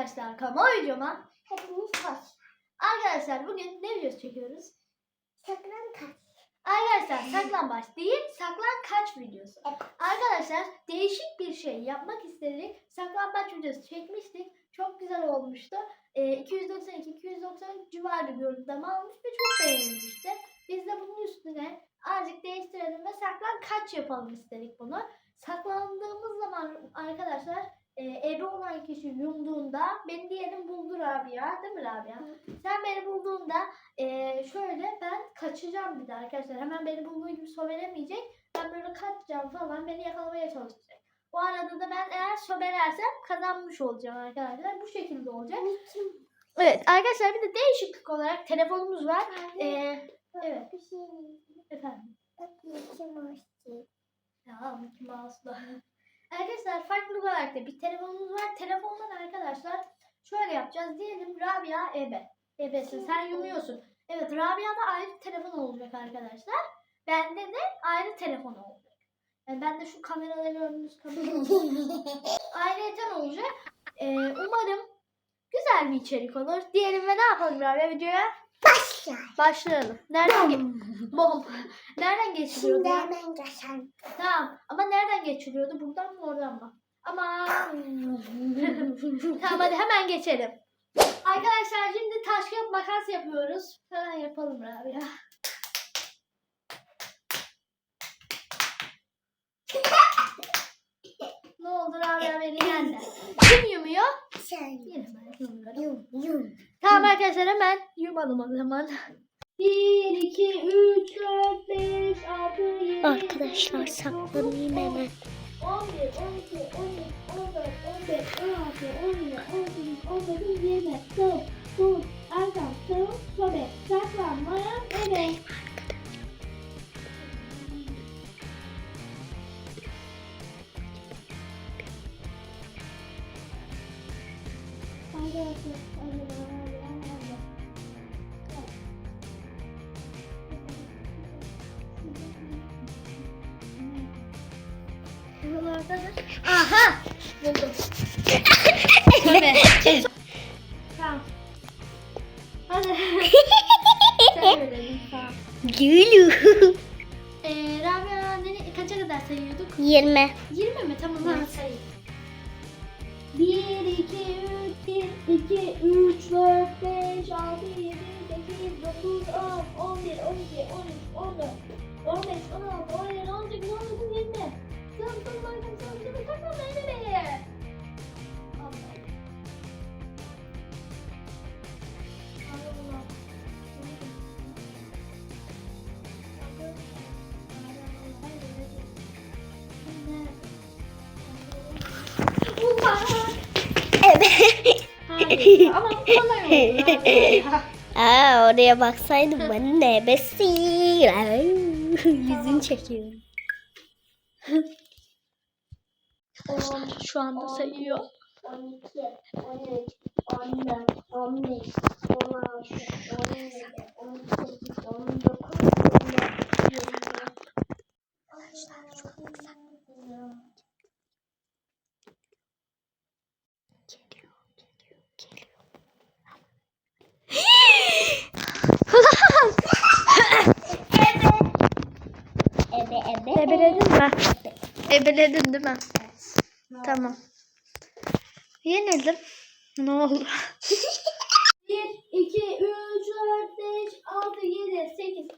arkadaşlar kanalıma videoma. Hepimiz hoş. Arkadaşlar bugün ne videosu çekiyoruz? Saklan kaç. Arkadaşlar saklambaç değil saklan kaç videosu. Evet. Arkadaşlar değişik bir şey yapmak istedik. Saklambaç videosu çekmiştik. Çok güzel olmuştu. Ee, 292-290 civarı görüntüleme almış ve çok beğenilmişti. Biz de bunun üstüne azıcık değiştirelim ve saklan kaç yapalım istedik bunu. Saklandığımız zaman arkadaşlar e, ebe olan kişi yumduğunda beni diyelim buldu Rabia değil mi Rabia? Sen beni bulduğunda e, şöyle ben kaçacağım bir de arkadaşlar. Hemen beni bulduğu gibi sobelemeyecek. Ben böyle kaçacağım falan beni yakalamaya çalışacak. O arada da ben eğer sobelersem kazanmış olacağım arkadaşlar. Bu şekilde olacak. Evet arkadaşlar bir de değişiklik olarak telefonumuz var. E, evet. Bir şey efendim. Mickey Mouse'u. Ya Mickey Mouse'la. Arkadaşlar farklı olarak da bir telefonumuz var. Telefondan arkadaşlar şöyle yapacağız. Diyelim Rabia ebe. Ebesin sen yumuyorsun. Evet Rabia'da ayrı telefon olacak arkadaşlar. Bende de ayrı telefon olacak. Yani ben de şu kamerada gördüğünüz kamera ayrıca olacak. Ee, umarım güzel bir içerik olur. Diyelim ve ne yapalım Rabia videoya? Başla. Başlayalım. Nereden ge- Bom. Nereden geçiliyordu? Şimdi ya? hemen geçen. Tamam ama nereden geçiliyordu? Buradan mı oradan mı? Ama tamam hadi hemen geçelim. Arkadaşlar şimdi taş kağıt makas yapıyoruz. Hemen yapalım Rabia. ne oldu Rabia beni yendi. Kim yumuyor? Sen. Yine ben yumuyorum. Yum yum. Tamam arkadaşlar hemen yumalım o zaman. 1, 2, 3, 4, 5, 6, 7, Arkadaşlar saklanayım hemen. 11, 12, 13, 14, 15, 16, 17, 18, 19, 20. Sağ, sol, arka, sağ, sobe, saklanmaya, evet. Arkadaşlar, arkadaşlar, Buralardadır. Aha! Buldum. Tabii. tamam. Hadi. Sen öyle lütfen. Gülü. Ee, Rabia nereye, kaça kadar sayıyorduk? 20. 20 mi? Tamam ben sayayım. 1, 2, 3, 1, 2, 3, 4, 5, 6, 7, 8, 9, 10, 11, 12, 13, 14, 15, 16, 17, 18, 19, 20. Ama kolay oldu. Aa, oraya baksaydım ben de besi. Yüzünü çekiyorum. On şu anda sayıyor. 12, 13, 14, 15, 16, 17, 18, 19, 20, 20. Geliyor, geliyor, geliyor. Ebe, ebe. Ebeledin mi? Ebeledin değil mi? Tamam. Yenildim. Ne oldu? 1, 2, 3, 4, 5, 6, 7, 8,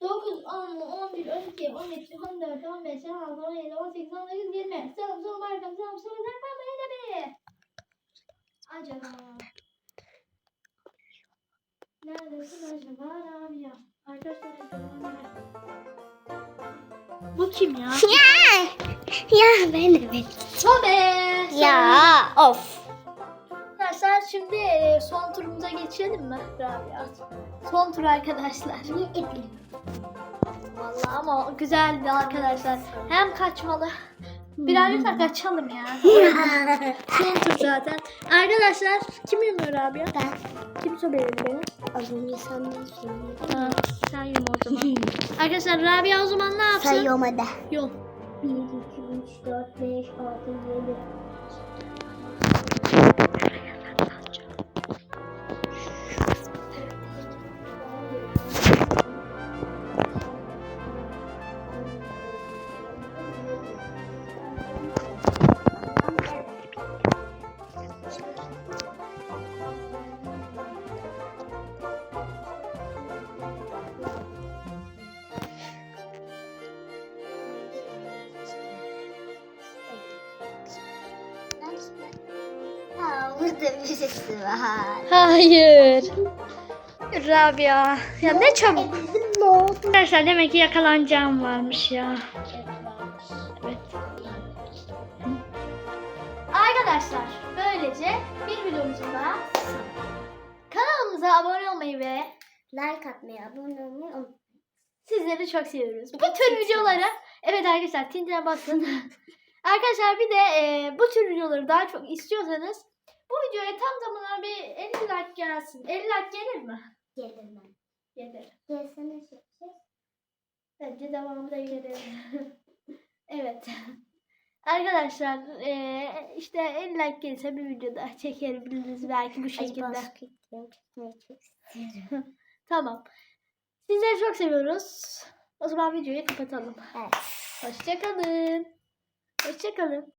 9, 10, 11, 12, 13, 14, 15, 16, 17, 18, 19, 20. Sağım solum arkam sağım solum arkam yine beni. Acaba. Neredesin acaba Rabia? Arkadaşlar Bu kim ya? Ya, ya ben evet. Sobe. Ya of. Arkadaşlar şimdi e, son turumuza geçelim mi Rabia? Son tur arkadaşlar. Ne yapayım? Vallahi ama güzeldi arkadaşlar. Hem kaçmalı. Birazcık da kaçalım ya. son tur zaten. Arkadaşlar kim yumuyor Rabia? Ben Kim sobeledi beni? az önce senden söyledim. Ha, sen yum o zaman. arkadaşlar Rabia o zaman ne yapsın? Sayıyorum hadi. Yum. 1, 2, 3, 4, 5, 6, 7. burada birisi var. Hayır. Rabia. Ya ne çabuk. Arkadaşlar demek ki yakalanacağım varmış ya. Evet. Arkadaşlar böylece bir videomuzun daha kanalımıza abone olmayı ve Like atmayı, abone olmayı unutmayın. sizleri çok seviyoruz. Bu tür videoları evet arkadaşlar Tintin'e basın. arkadaşlar bir de e, bu tür videoları daha çok istiyorsanız bu videoya tam tamına bir 50 like gelsin. 50 like gelir mi? Gelin ben. Gelir. Gelsene şey. Bence devamı da gelir. evet. Arkadaşlar eee, işte 50 like gelirse bir video daha çekebiliriz belki bu şekilde. Tamam. Sizleri çok seviyoruz. O zaman videoyu kapatalım. Evet. Hoşçakalın. Hoşçakalın.